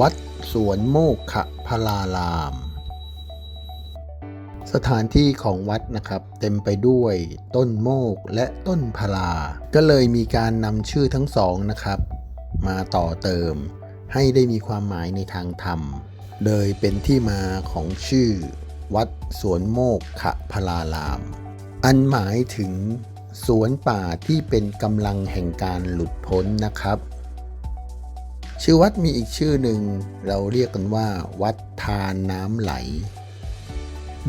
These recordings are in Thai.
วัดสวนโมกขพลาราม สถานที่ของวัดนะครับ เต็มไปด้วยต้นโมกและต้นพลา ก็เลยมีการนำชื่อทั้งสองนะครับ มาต่อเติม ให้ได้มีความหมายในทางธรรม เลยเป็นที่มาของชื่อ วัดสวนโมกขพลาราม อันหมายถึงสวนป่าที่เป็นกำลังแห่งการหลุดพ้นนะครับ ชื่อวัดมีอีกชื่อหนึ่งเราเรียกกันว่า วัดทานน้ำไหล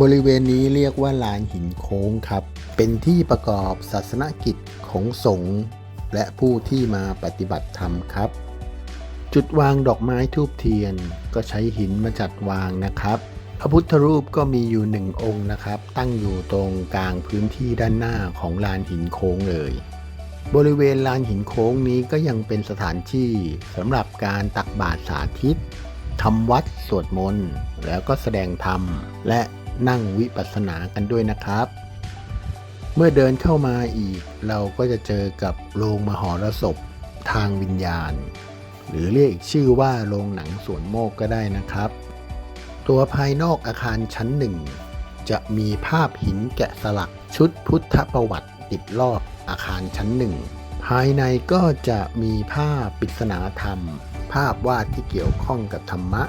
บริเวณนี้เรียกว่าลานหินโค้งครับ เป็นที่ประกอบศาสนกิจของสงฆ์และผู้ที่มาปฏิบัติธรรมครับ จุดวางดอกไม้ทูบเทียนก็ใช้หินมาจัดวางนะครับ พระพุทธรูปก็มีอยู่หนึ่งองค์นะครับ ตั้งอยู่ตรงกลางพื้นที่ด้านหน้าของลานหินโค้งเลย บริเวณลานหินโค้งนี้ก็ยังเป็นสถานที่สำหรับการตักบาตรสาธิตทำวัดสวดมนต์ แล้วก็แสดงธรรม และนั่งวิปัสสนากันด้วยนะครับ เมื่อเดินเข้ามาอีก เราก็จะเจอกับโรงมหรสพทางวิญญาณ หรือเรียกอีกชื่อว่าโรงหนังสวนโมกก็ได้นะครับ ตัวภายนอกอาคารชั้นหนึ่งจะมีภาพหินแกะสลักชุดพุทธประวัติติดรอบ อาคารชั้นหนึ่ง ภายในก็จะมีภาพปริศนาธรรม ภาพวาดที่เกี่ยวข้องกับธรรมะ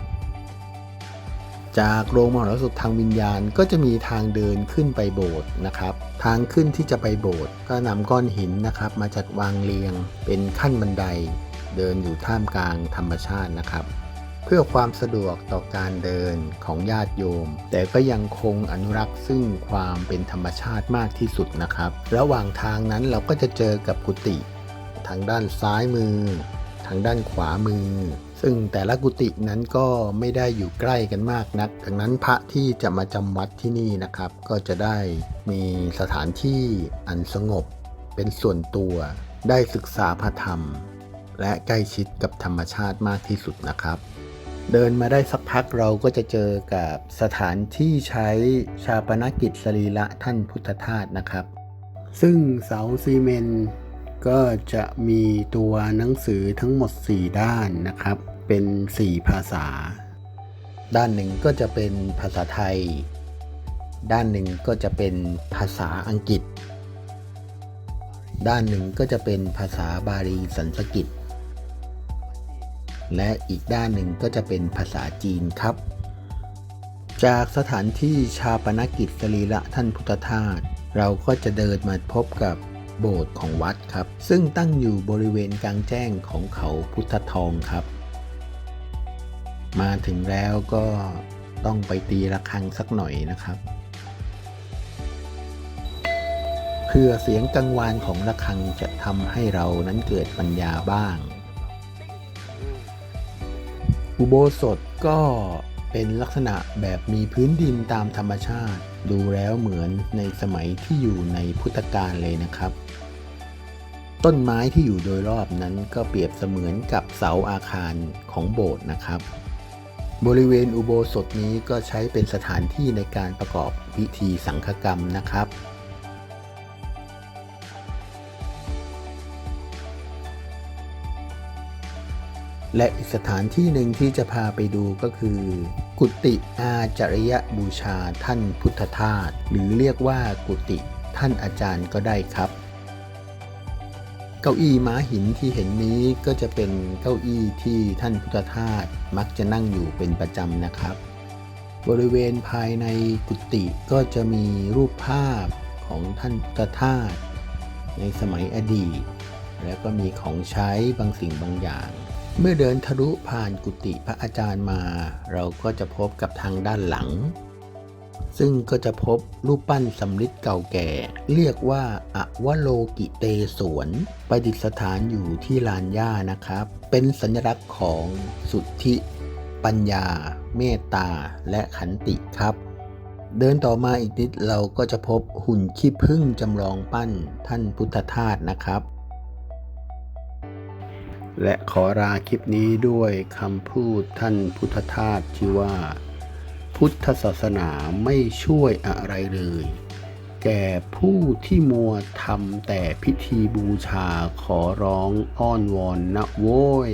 จากโรงมหรสพทางวิญญาณก็จะมีทางเดินขึ้นไปโบสถ์นะครับ ทางขึ้นที่จะไปโบสถ์ก็นำก้อนหินนะครับ มาจัดวางเรียงเป็นขั้นบันได เดินอยู่ท่ามกลางธรรมชาตินะครับ เพื่อความสะดวกต่อการเดินของญาติโยม แต่ก็ยังคงอนุรักษ์ซึ่งความเป็นธรรมชาติมากที่สุดนะครับ ระหว่างทางนั้นเราก็จะเจอกับกุฏิทางด้านซ้ายมือ ทางด้านขวามือ ซึ่งแต่ละกุฏินั้นก็ไม่ได้อยู่ใกล้กันมากนักดังนั้นพระที่จะมาจำวัดที่นี่นะครับ ก็จะได้มีสถานที่อันสงบ เป็นส่วนตัวได้ศึกษาพระธรรม และใกล้ชิดกับธรรมชาติมากที่สุดนะครับ เดินมาได้สักพักเราก็จะเจอกับสถานที่ใช้ชาปนกิจสรีระท่านพุทธทาสนะครับ ซึ่งเสาซีเมนต์ก็จะมีตัวหนังสือทั้งหมด 4 ด้านนะครับ เป็น 4 ภาษา ด้านหนึ่งก็จะเป็นภาษาไทย ด้านหนึ่งก็จะเป็นภาษาอังกฤษ ด้านหนึ่งก็จะเป็นภาษาบาลีสันสกฤต และอีกด้านหนึ่งก็จะเป็นภาษาจีนครับ จากสถานที่ชาปนกิจสรีระท่านพุทธทาสเราก็จะเดินมาพบกับโบสถ์ของวัดครับ ซึ่งตั้งอยู่บริเวณกลางแจ้งของเขาพุทธทองครับ มาถึงแล้วก็ต้องไปตีระฆังสักหน่อยนะครับเพื่อเสียงกังวานของระฆังจะทำให้เรานั้นเกิดปัญญาบ้าง อุโบสถก็เป็นลักษณะแบบมีพื้นดินตามธรรมชาติ ดูแล้วเหมือนในสมัยที่อยู่ในพุทธกาลเลยนะครับ ต้นไม้ที่อยู่โดยรอบนั้นก็เปรียบเสมือนกับเสาอาคารของโบสถ์นะครับ บริเวณอุโบสถนี้ก็ใช้เป็นสถานที่ในการประกอบพิธีสังฆกรรมนะครับ และอีกสถานที่หนึ่งที่จะพาไปดูก็คือ กุฏิอาจาริยบูชาท่านพุทธทาสหรือเรียกว่ากุฏิท่านอาจารย์ก็ได้ครับ เก้าอี้ม้าหินที่เห็นนี้ก็จะเป็นเก้าอี้ที่ท่านพุทธทาสมักจะนั่งอยู่เป็นประจำนะครับ บริเวณภายในกุฏิก็จะมีรูปภาพของท่านพุทธทาสในสมัยอดีต แล้วก็มีของใช้บางสิ่งบางอย่าง เมื่อเดินทะลุผ่านกุฏิพระอาจารย์มา เราก็จะพบกับทางด้านหลัง ซึ่งก็จะพบรูปปั้นสำริดเก่าแก่ เรียกว่าอวโลกิเตสวนประดิษฐานอยู่ที่ลานหญ้านะครับ เป็นสัญลักษณ์ของสุทธิ ปัญญา เมตตา และขันติครับ เดินต่อมาอีกนิดเราก็จะพบหุ่นขี้ผึ้งจำลองปั้นท่านพุทธทาสนะครับ และขอลาคลิปนี้ด้วยคำพูดท่านพุทธทาสที่ว่า พุทธศาสนาไม่ช่วยอะไรเลย แก่ผู้ที่มัวทำแต่พิธีบูชาขอร้องอ้อนวอนนะโว้ย